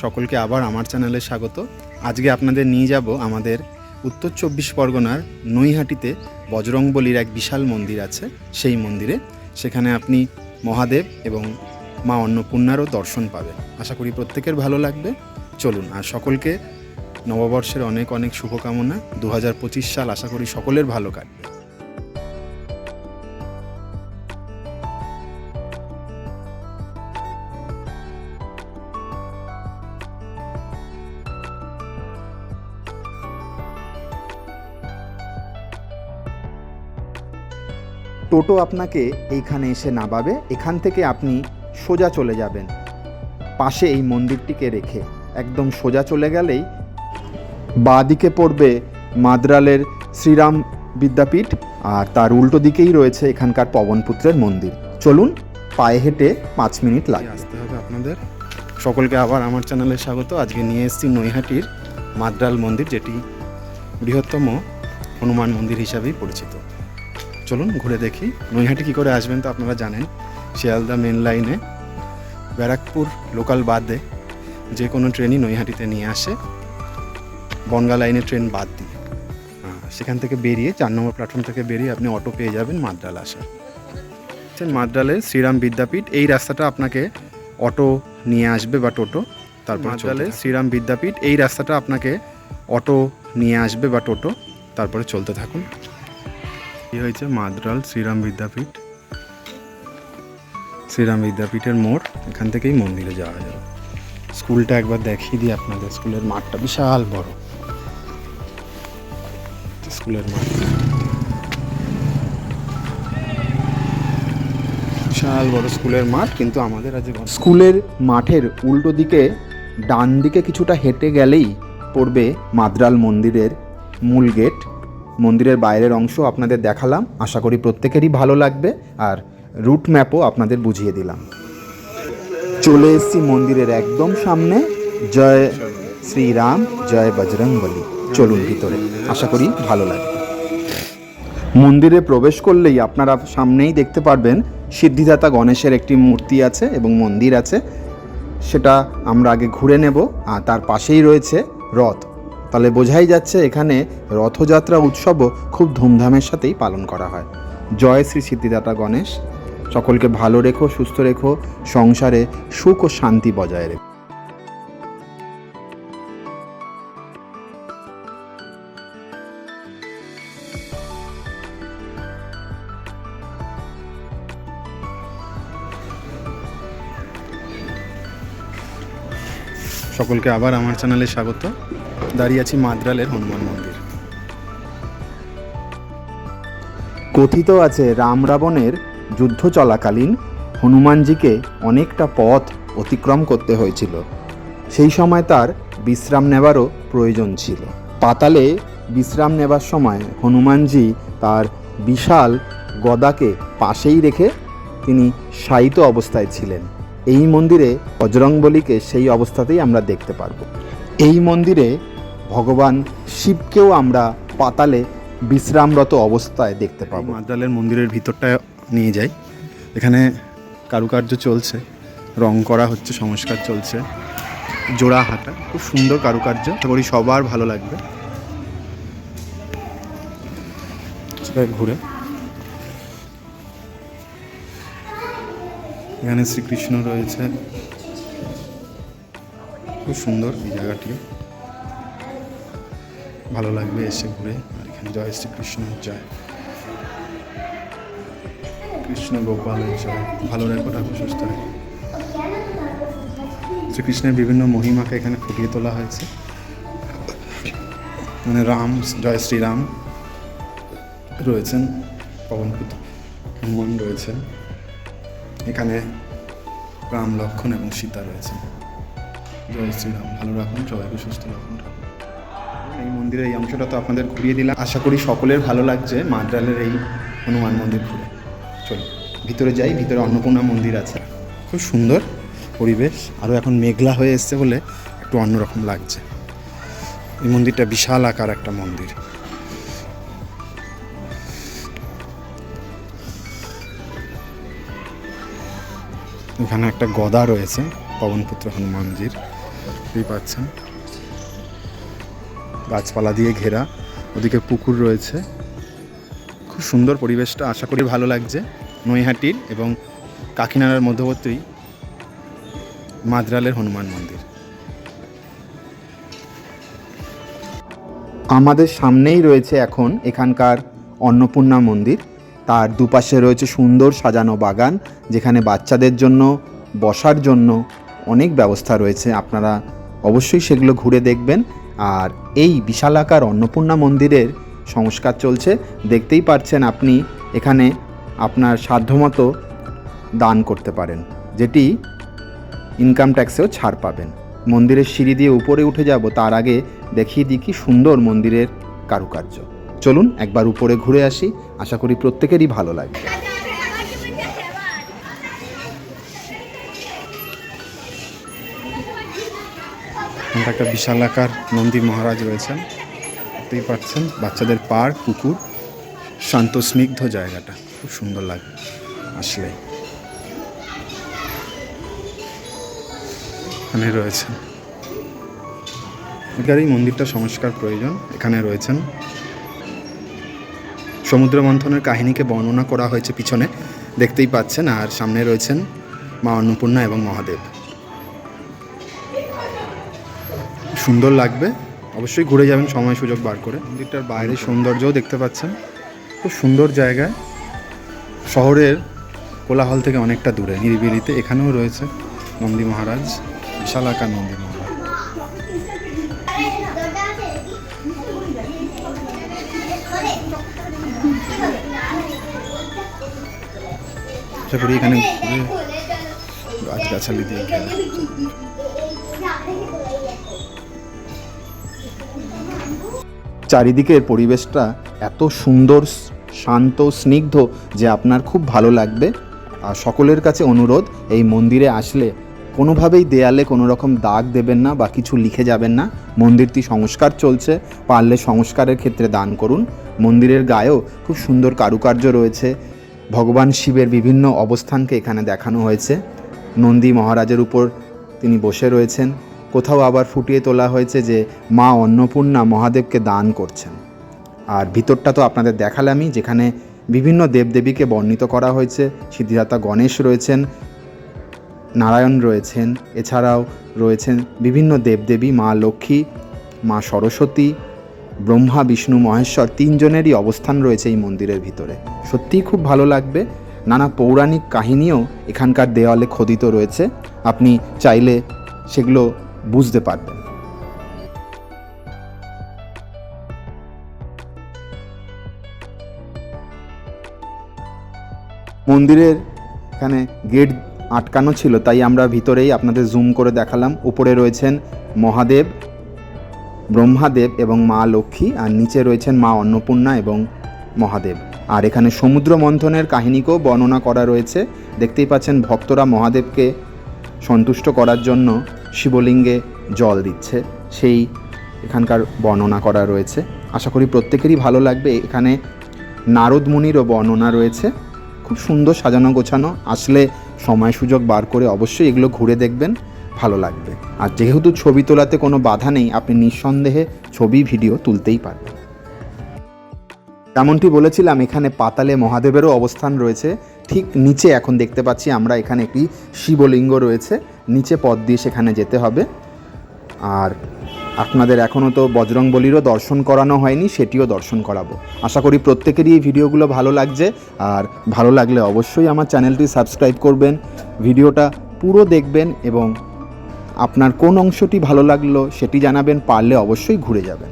সকলকে আবার আমার চ্যানেলে স্বাগত। আজকে আপনাদের নিয়ে যাব আমাদের উত্তর চব্বিশ পরগনার নৈহাটিতে বজরংবলির এক বিশাল মন্দির আছে, সেই মন্দিরে। সেখানে আপনি মহাদেব এবং মা অন্নপূর্ণারও দর্শন পাবেন। আশা করি প্রত্যেকের ভালো লাগবে। চলুন, আর সকলকে নববর্ষের অনেক অনেক শুভকামনা। দু হাজার পঁচিশ সাল আশা করি সকলের ভালো কাটবে। টোটো আপনাকে এইখানে এসে নামাবে এখান থেকে আপনি সোজা চলে যাবেন। পাশে এই মন্দিরটিকে রেখে। একদম সোজা চলে গেলেই বাঁদিকে পড়বে মাদ্রালের শ্রীরাম বিদ্যাপীঠ আর তার উল্টো দিকেই রয়েছে এখানকার পবনপুত্রের মন্দির। চলুন পায়ে হেঁটে পাঁচ মিনিট লাগে আসতে হবে আপনাদের। সকলকে আবার আমার চ্যানেলে স্বাগত। আজকে নিয়ে এসেছি নৈহাটির মাদ্রাল মন্দির যেটি বৃহত্তম হনুমান মন্দির হিসাবেই পরিচিত। চলুন ঘুরে দেখি। নৈহাটি কী করে আসবেন তো আপনারা জানেন। শিয়ালদা মেন লাইনে ব্যারাকপুর লোকাল বাদে যে কোনো ট্রেনই নৈহাটিতে নিয়ে আসে। বনগা লাইনে ট্রেন বাদ দিয়ে। সেখান থেকে বেরিয়ে চার নম্বর প্ল্যাটফর্ম থেকে বেরিয়ে আপনি অটো পেয়ে যাবেন মাদ্রাল আসা মাদ্রালে শ্রীরাম বিদ্যাপীঠ এই রাস্তাটা আপনাকে অটো নিয়ে আসবে বা টোটো তারপর মাদ্রালের শ্রীরাম বিদ্যাপীঠ এই রাস্তাটা আপনাকে অটো নিয়ে আসবে বা টোটো তারপরে চলতে থাকুন। এই হয়েছে মাদ্রাল শ্রীরাম বিদ্যাপীঠ। শ্রীরাম বিদ্যাপীঠের মোড়, এখান থেকেই মন্দিরে যাওয়া যাবে। স্কুলটা একবার দেখিয়ে দিই আপনাদের, স্কুলের মাঠটা বিশাল বড়। স্কুলের মাঠ। বিশাল বড় স্কুলের মাঠ, কিন্তু আমাদের আজ স্কুলের মাঠের উল্টো দিকে, ডান দিকে কিছুটা হেঁটে গেলেই পড়বে মাদ্রাল মন্দিরের মূল গেট। মন্দিরের বাইরের অংশ আপনাদের দেখালাম। আশা করি প্রত্যেকেরই ভালো লাগবে আর রুট ম্যাপও আপনাদের বুঝিয়ে দিলাম। চলে এসেছি মন্দিরের একদম সামনে। জয় শ্রীরাম, জয় বজরংবলী। চলুন ভিতরে। আশা করি ভালো লাগবে। মন্দিরে প্রবেশ করলেই আপনারা সামনেই দেখতে পারবেন সিদ্ধিদাতা গণেশের একটি মূর্তি আছে এবং মন্দির আছে। সেটা আমরা আগে ঘুরে নেব। আর তার পাশেই রয়েছে রথ। তাহলে বোঝাই যাচ্ছে এখানে রথযাত্রা উৎসবও খুব ধুমধামের সাথেই পালন করা হয়। জয় শ্রী সিদ্ধিদাতা গণেশ। সকলকে ভালো রেখো, সুস্থ রেখো, সংসারে সুখ ও শান্তি বজায় রেখো। সকলকে আবার আমার চ্যানেলে স্বাগত। দাঁড়িয়ে আছি মাদ্রালের হনুমান মন্দির। কথিত আছে রাম রাবণের যুদ্ধ চলাকালীন হনুমানজিকে অনেকটা পথ অতিক্রম করতে হয়েছিল। সেই সময় তার বিশ্রাম নেবারও প্রয়োজন ছিল। পাতালে বিশ্রাম নেবার সময় হনুমানজি তার বিশাল গদাকে পাশেই রেখে তিনি শায়িত অবস্থায় ছিলেন। এই মন্দিরে বজরংবলীকে সেই অবস্থাতেই আমরা দেখতে পারব। এই মন্দিরে ভগবান শিবকেও আমরা পাতালে বিশ্রামরত অবস্থায় দেখতে পাবো। মাদ্রালের মন্দিরের ভিতরটা নিয়ে যাই। এখানে কারুকার্য চলছে রং করা হচ্ছে সংস্কার চলছে। জোড়া হাঁটা খুব সুন্দর কারুকার্য। করি সবার ভালো লাগবে। সেটা ঘুরে। এখানে শ্রীকৃষ্ণ রয়েছে। খুব সুন্দর এই জায়গাটি। ভালো লাগবে এসে ঘুরে। আর এখানে জয় শ্রীকৃষ্ণ, জয় কৃষ্ণ গোপাল, জয়। ভালো রেখো ঠাকুর, সুস্থ রেখো। শ্রীকৃষ্ণের বিভিন্ন মহিমাকে এখানে ফুটিয়ে তোলা হয়েছে। মানে রাম, জয় শ্রীরাম রয়েছেন পবনপুত্র হনুমান রয়েছেন। এখানে রাম লক্ষণ এবং সীতা রয়েছে জয় শ্রীরাম, ভালো রাখুন, সবাইকে সুস্থ রাখুন। মন্দিরের এই অংশটা তো আপনাদের ঘুরিয়ে দিলাম। আশা করি সকলের ভালো লাগছে মাদ্রালের এই হনুমান মন্দির ঘুরে। চলো, ভিতরে যাই, ভিতরে অন্নপূর্ণা মন্দির আছে। খুব সুন্দর পরিবেশ আরও এখন মেঘলা হয়ে এসছে বলে একটু অন্যরকম লাগছে। এই মন্দিরটা বিশাল আকার একটা মন্দির। এখানে একটা গদা রয়েছে, পবনপুত্র হনুমানজির। দেখতেই পাচ্ছেন। গাছপালা দিয়ে ঘেরা, ওদিকে পুকুর রয়েছে। খুব সুন্দর পরিবেশটা, আশা করি ভালো লাগছে। নৈহাটির এবং কাকিনাড়ার মধ্যবর্তী মাদ্রালের হনুমান মন্দির। আমাদের সামনেই রয়েছে এখন এখানকার অন্নপূর্ণা মন্দির। তার দুপাশে রয়েছে সুন্দর সাজানো বাগান, যেখানে বাচ্চাদের জন্য, বসার জন্য অনেক ব্যবস্থা রয়েছে। আপনারা অবশ্যই সেগুলো ঘুরে দেখবেন। আর এই বিশালাকার অন্নপূর্ণা মন্দিরের সংস্কার চলছে। দেখতেই পাচ্ছেন আপনি এখানে আপনার সাধ্যমতো দান করতে পারেন, যেটি ইনকাম ট্যাক্সেও ছাড় পাবেন। মন্দিরের সিঁড়ি দিয়ে উপরে উঠে যাব, তার আগে দেখিয়ে দিই কি সুন্দর মন্দিরের কারুকার্য। চলুন একবার উপরে ঘুরে আসি, আশা করি প্রত্যেকেরই ভালো লাগবে। এখানটা একটা বিশালাকার নন্দী মহারাজ রয়েছেন। দেখতেই পাচ্ছেন, বাচ্চাদের পার্ক কুকুর শান্ত, স্নিগ্ধ জায়গাটা। খুব সুন্দর লাগে, আসলে। এখানে রয়েছেন। এখানে এই মন্দিরটা সংস্কার প্রয়োজন। এখানে রয়েছেন। সমুদ্র মন্থনের কাহিনীকে বর্ণনা করা হয়েছে পিছনে। দেখতেই পাচ্ছেন, আর সামনে রয়েছেন মা অন্নপূর্ণা এবং মহাদেব। সুন্দর লাগবে। অবশ্যই ঘুরে যাবেন, সময় সুযোগ বার করে। মন্দিরটার বাইরের সৌন্দর্যও দেখতে পাচ্ছেন। খুব সুন্দর জায়গায়। শহরের কোলাহল থেকে অনেকটা দূরে, নিরিবিলিতে এখানেও রয়েছে নন্দী মহারাজ, বিশাল আকার নন্দী মহারাজ। আশা করি এখানে গাছগাছালি দিয়ে চারিদিকের পরিবেশটা এত সুন্দর, শান্ত, স্নিগ্ধ যে আপনার খুব ভালো লাগবে। আর সকলের কাছে অনুরোধ, এই মন্দিরে আসলে কোনোভাবেই দেয়ালে কোনো রকম দাগ দেবেন না বা কিছু লিখে যাবেন না। মন্দিরটি সংস্কার চলছে, পারলে সংস্কারের ক্ষেত্রে দান করুন। মন্দিরের গায়েও খুব সুন্দর কারুকার্য রয়েছে। ভগবান শিবের বিভিন্ন অবস্থানকে এখানে দেখানো হয়েছে। নন্দী মহারাজের উপর তিনি বসে রয়েছেন। কোথাও আবার ফুটিয়ে তোলা হয়েছে যে মা অন্নপূর্ণা মহাদেবকে দান করছেন। আর ভিতরটা তো আপনাদের দেখালামই, যেখানে বিভিন্ন দেবদেবীকে বর্ণিত করা হয়েছে। সিদ্ধিদাতা গণেশ রয়েছেন, নারায়ণ রয়েছেন, এছাড়াও রয়েছেন বিভিন্ন দেবদেবী মা লক্ষ্মী, মা সরস্বতী, ব্রহ্মা, বিষ্ণু, মহেশ্বর, তিনজনেরই অবস্থান রয়েছে এই মন্দিরের ভিতরে। সত্যিই খুব ভালো লাগবে। নানা পৌরাণিক কাহিনীও এখানকার দেওয়ালে খোদিত রয়েছে। আপনি চাইলে সেগুলো বুঝতে পারবেন। মন্দিরের এখানে গেট আটকানো ছিল, তাই আমরা ভিতরেই আপনাদের জুম করে দেখালাম। উপরে রয়েছেন মহাদেব, ব্রহ্মাদেব এবং মা লক্ষ্মী, আর নিচে রয়েছেন মা অন্নপূর্ণা এবং মহাদেব। আর এখানে সমুদ্র মন্থনের কাহিনীকেও বর্ণনা করা রয়েছে। দেখতেই পাচ্ছেন ভক্তরা মহাদেবকে সন্তুষ্ট করার জন্য শিবলিঙ্গে জল দিচ্ছে, সেই এখানকার বর্ণনা করা রয়েছে। আশা করি প্রত্যেকেরই ভালো লাগবে। এখানে নারদ মুনিরও বর্ণনা রয়েছে। খুব সুন্দর সাজানো গোছানো। আসলে সময় সুযোগ বার করে অবশ্যই এগুলো ঘুরে দেখবেন, ভালো লাগবে। আর যেহেতু ছবি তোলাতে কোনো বাধা নেই, আপনি নিঃসন্দেহে ছবি, ভিডিও তুলতেই পারবেন। তেমনটি বলেছিলাম, এখানে পাতালে মহাদেবেরও অবস্থান রয়েছে। ঠিক নিচে এখন দেখতে পাচ্ছি আমরা এখানে একটি শিবলিঙ্গ রয়েছে। নিচে পথ দিয়ে সেখানে যেতে হবে। আর আপনাদের এখনও তো বজরং বলিরও দর্শন করানো হয়নি, সেটিও দর্শন করাবো। আশা করি প্রত্যেকেরই এই ভিডিওগুলো ভালো লাগছে। আর ভালো লাগলে অবশ্যই আমার চ্যানেলটি সাবস্ক্রাইব করবেন, ভিডিওটা পুরো দেখবেন এবং আপনার কোন অংশটি ভালো লাগল সেটি জানাবেন, পারলে অবশ্যই ঘুরে যাবেন।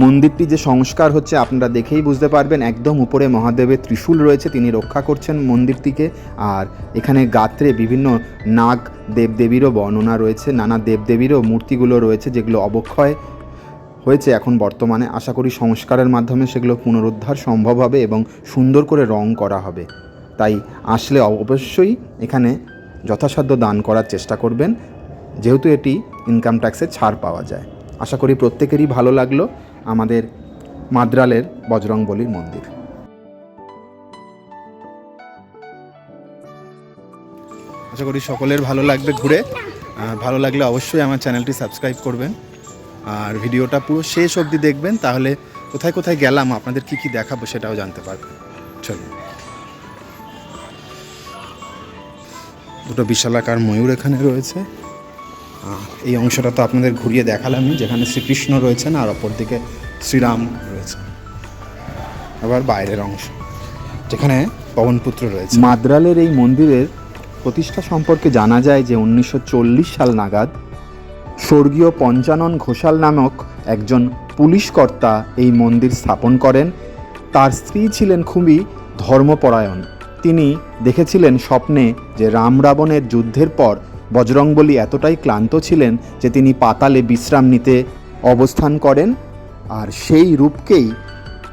মন্দিরটি যে সংস্কার হচ্ছে, আপনারা দেখেই বুঝতে পারবেন, একদম উপরে মহাদেবের ত্রিশূল রয়েছে, তিনি রক্ষা করছেন মন্দিরটিকে। আর এখানে গাত্রে বিভিন্ন নাগ দেবদেবীরও বর্ণনা রয়েছে, নানা দেবদেবীরও মূর্তিগুলো রয়েছে, যেগুলো অবক্ষয় হয়েছে এখন বর্তমানে। আশা করি সংস্কারের মাধ্যমে সেগুলো পুনরুদ্ধার সম্ভব হবে এবং সুন্দর করে রং করা হবে। তাই আসলে অবশ্যই এখানে যথাসাধ্য দান করার চেষ্টা করবেন, যেহেতু এটি ইনকাম ট্যাক্সে ছাড় পাওয়া যায়। আশা করি প্রত্যেকেরই ভালো লাগল। আমাদের মাদ্রালের বজরংবলির মন্দির। আশা করি সকলের ভালো লাগবে ঘুরে। ভালো লাগলে অবশ্যই আমার চ্যানেলটি সাবস্ক্রাইব করবেন। আর ভিডিওটা পুরো শেষ অবধি দেখবেন, তাহলে কোথায় কোথায় গেলাম, আপনাদের কি কি দেখাবো সেটাও জানতে পারবেন। চলুন। দুটো বিশালাকার ময়ূর এখানে রয়েছে। এই অংশটা তো আপনাদের ঘুরিয়ে দেখালামই, যেখানে শ্রীকৃষ্ণ রয়েছেন আর অপর দিকে শ্রীরাম রয়েছে আবার বাইরের অংশ, যেখানে পবনপুত্র রয়েছে। মাদ্রালের এই মন্দিরের প্রতিষ্ঠা সম্পর্কে জানা যায় যে উনিশশো চল্লিশ সাল নাগাদ স্বর্গীয় পঞ্চানন ঘোষাল নামক একজন পুলিশকর্তা এই মন্দির স্থাপন করেন। তার স্ত্রী ছিলেন খুবই ধর্মপরায়ণ। তিনি দেখেছিলেন স্বপ্নে যে রাম রাবণের যুদ্ধের পর বজরংবলী এতটাই ক্লান্ত ছিলেন যে তিনি পাতালে বিশ্রাম নিতে অবস্থান করেন আর সেই রূপকেই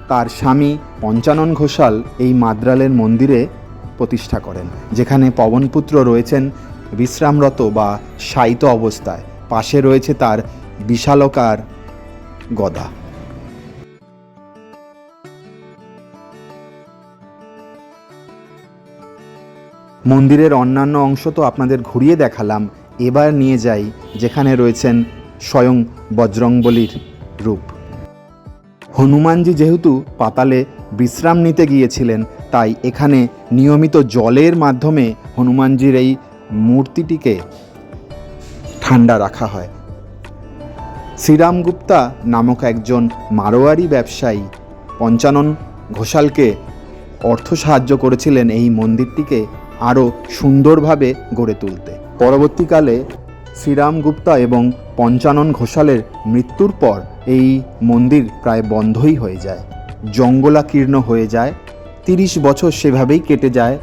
তার স্বামী পঞ্চানন ঘোষাল এই মাদ্রালের মন্দিরে প্রতিষ্ঠা করেন, যেখানে পবনপুত্র রয়েছেন বিশ্রামরত বা শায়িত অবস্থায়। পাশে রয়েছে তার বিশালকার গদা। মন্দিরের অন্যান্য অংশ তো আপনাদের ঘুরিয়ে দেখালাম। এবার নিয়ে যাই, যেখানে রয়েছেন স্বয়ং বজরংবলীর রূপ। হনুমানজি যেহেতু পাতালে বিশ্রাম নিতে গিয়েছিলেন, তাই এখানে নিয়মিত জলের মাধ্যমে হনুমানজির এই মূর্তিটিকে ঠান্ডা রাখা হয়। শ্রীরাম গুপ্তা নামক একজন মারোয়ারি ব্যবসায়ী পঞ্চানন ঘোষালকে অর্থ সাহায্য করেছিলেন এই মন্দিরটিকে আরও সুন্দরভাবে গড়ে তুলতে। পরবর্তীকালে শ্রীরাম গুপ্তা এবং পঞ্চানন ঘোষালের মৃত্যুর পর এই মন্দির প্রায় বন্ধই হয়ে যায়। জঙ্গলাকীর্ণ হয়ে যায়। তিরিশ বছর সেভাবেই কেটে যায়।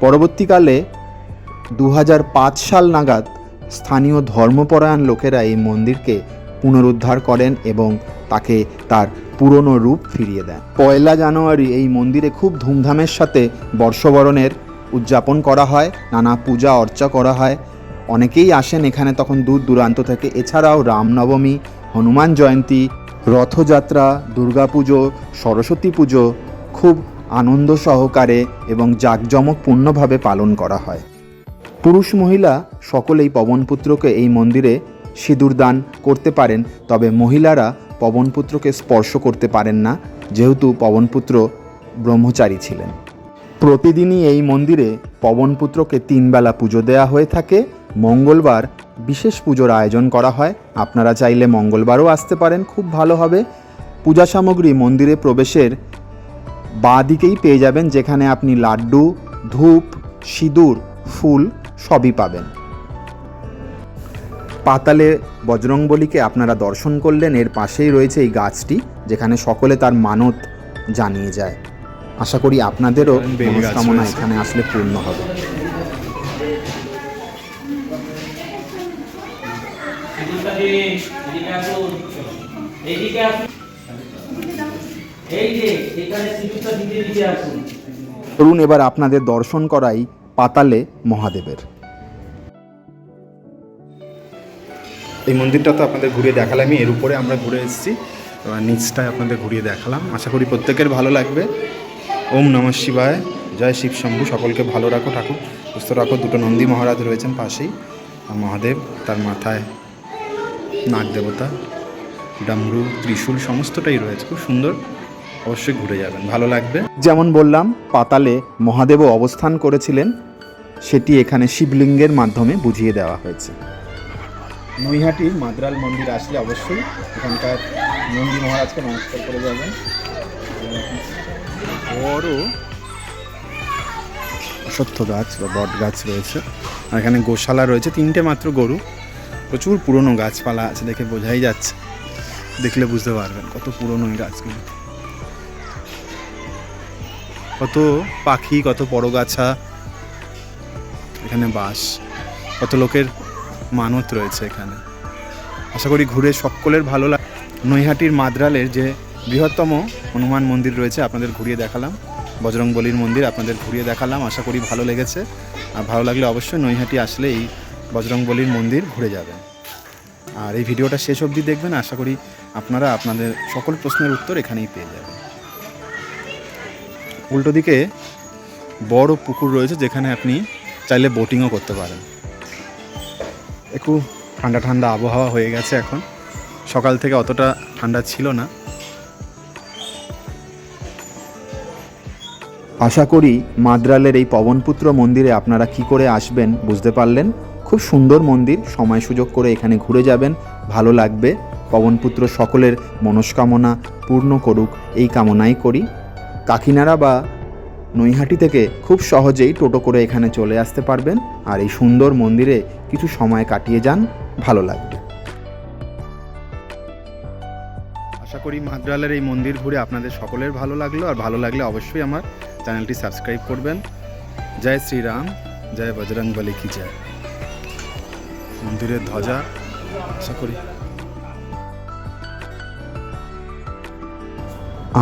পরবর্তীকালে দু হাজার পাঁচ সাল নাগাদ স্থানীয় ধর্মপরায়ণ লোকেরা এই মন্দিরকে পুনরুদ্ধার করেন এবং তাকে তার পুরনো রূপ ফিরিয়ে দেন। পয়লা জানুয়ারি এই মন্দিরে খুব ধুমধামের সাথে বর্ষবরণের উদযাপন করা হয়, নানা পূজা অর্চা করা হয়। অনেকেই আসেন এখানে তখন দূর দূরান্ত থেকে। এছাড়াও রামনবমী, হনুমান জয়ন্তী, রথযাত্রা, দুর্গাপুজো, সরস্বতী পুজো খুব আনন্দ সহকারে এবং জাঁকজমকপূর্ণভাবে পালন করা হয়। পুরুষ মহিলা সকলেই পবনপুত্রকে এই মন্দিরে সিঁদুর দান করতে পারেন, তবে মহিলারা পবনপুত্রকে স্পর্শ করতে পারেন না, যেহেতু পবনপুত্র ব্রহ্মচারী ছিলেন। প্রতিদিনই এই মন্দিরে পবনপুত্রকে তিনবেলা পুজো দেওয়া হয়ে থাকে। মঙ্গলবার বিশেষ পুজোর আয়োজন করা হয়। আপনারা চাইলে মঙ্গলবারও আসতে পারেন, খুব ভালো হবে। পূজা সামগ্রী মন্দিরে প্রবেশের বাঁ দিকেই পেয়ে যাবেন, যেখানে আপনি লাড্ডু, ধূপ, সিঁদুর, ফুল সবই পাবেন। পাতালে বজরংবলীকে আপনারা দর্শন করলেন, এর পাশেই রয়েছে এই গাছটি, যেখানে সকলে তার মানত জানিয়ে যায়। আশা করি আপনাদেরও মনস্কামনা এখানে আসলে পূর্ণ হবে। ধরুন এবার আপনাদের দর্শন করাই পাতালে মহাদেবের। এই মন্দিরটা তো আপনাদের ঘুরিয়ে দেখালামই এর উপরে আমরা ঘুরে এসেছি। এবার নিচটায় আপনাদের ঘুরিয়ে দেখালাম। আশা করি প্রত্যেকের ভালো লাগবে। ওম নমঃ শিবায়। জয় শিব শম্ভু, সকলকে ভালো রাখো, ঠাকুর সুস্থ রাখো। দুটো নন্দী মহারাজ রয়েছেন পাশেই মহাদেব তার মাথায় নাগ দেবতা, ডামরু, ত্রিশূল, সমস্তটাই রয়েছে। খুব সুন্দর। অবশ্যই ঘুরে যাবেন। ভালো লাগবে। যেমন বললাম, পাতালে মহাদেবও অবস্থান করেছিলেন। সেটি এখানে শিবলিঙ্গের মাধ্যমে বুঝিয়ে দেওয়া হয়েছে। নৈহাটির মাদ্রাল মন্দির আসলে অবশ্যই এখানকার নন্দী মহারাজকে নমস্কার করে যাবেন। বড় অশ্বত্থ গাছ বা বট গাছ রয়েছে। আর এখানে গোশালা রয়েছে, তিনটে মাত্র গরু। প্রচুর পুরনো গাছপালা আছে দেখে বোঝাই যাচ্ছে। দেখলে বুঝতে পারবেন কত পুরনো এই গাছগুলো। কত পাখি, কত পরগাছা, এখানে বাস। কত লোকের মানত রয়েছে এখানে। আশা করি ঘুরে সকলের ভালো লাগ নৈহাটির মাদ্রালের যে বৃহত্তম হনুমান মন্দির রয়েছে, আপনাদের ঘুরিয়ে দেখালাম। বজরং বলির মন্দির আপনাদের ঘুরিয়ে দেখালাম, আশা করি ভালো লেগেছে। আর ভালো লাগলে অবশ্যই নৈহাটি আসলে এই বজরং বলির মন্দির ঘুরে যাবেন। আর এই ভিডিওটা শেষ অবধি দেখবেন, আশা করি আপনারা আপনাদের সকল প্রশ্নের উত্তর এখানেই পেয়ে যাবেন। উল্টো দিকে বড় পুকুর রয়েছে, যেখানে আপনি চাইলে বোটিংও করতে পারেন। একটু ঠান্ডা ঠান্ডা আবহাওয়া হয়ে গেছে এখন। সকাল থেকে অতটা ঠান্ডা ছিল না। আশা করি মাদ্রালের এই পবনপুত্র মন্দিরে আপনারা কি করে আসবেন বুঝতে পারলেন? খুব সুন্দর মন্দির, সময় সুযোগ করে এখানে ঘুরে যাবেন, ভালো লাগবে। পবনপুত্র সকলের মনস্কামনা পূর্ণ করুক, এই কামনাই করি। কাকিনাড়া বা নৈহাটি থেকে খুব সহজেই টোটো করে এখানে চলে আসতে পারবেন, আর এই সুন্দর মন্দিরে কিছু সময় কাটিয়ে যান, ভালো লাগবে। আশা করি মাদ্রালের এই মন্দির ঘুরে আপনাদের সকলের ভালো লাগল, আর ভালো লাগলে অবশ্যই আমার চ্যানেলটি সাবস্ক্রাইব করবেন। জয় শ্রীরাম, জয় বজরং বলি কি জয়। মন্দিরের ধ্বজা, আশা করি।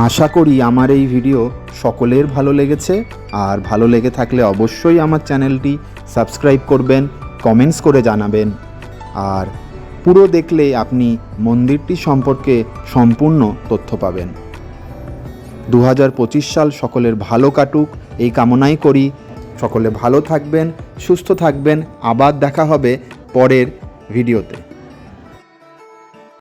আশা করি আমার এই ভিডিও সকলের ভালো লেগেছে। আর ভালো লেগে থাকলে অবশ্যই আমার চ্যানেলটি সাবস্ক্রাইব করবেন, কমেন্টস করে জানাবেন। আর পুরো দেখলে আপনি মন্দিরটি সম্পর্কে সম্পূর্ণ তথ্য পাবেন। দু হাজার পঁচিশ সাল সকলের ভালো কাটুক। এই কামনাই করি। সকলে ভালো থাকবেন, সুস্থ থাকবেন। আবার দেখা হবে পরের ভিডিওতে।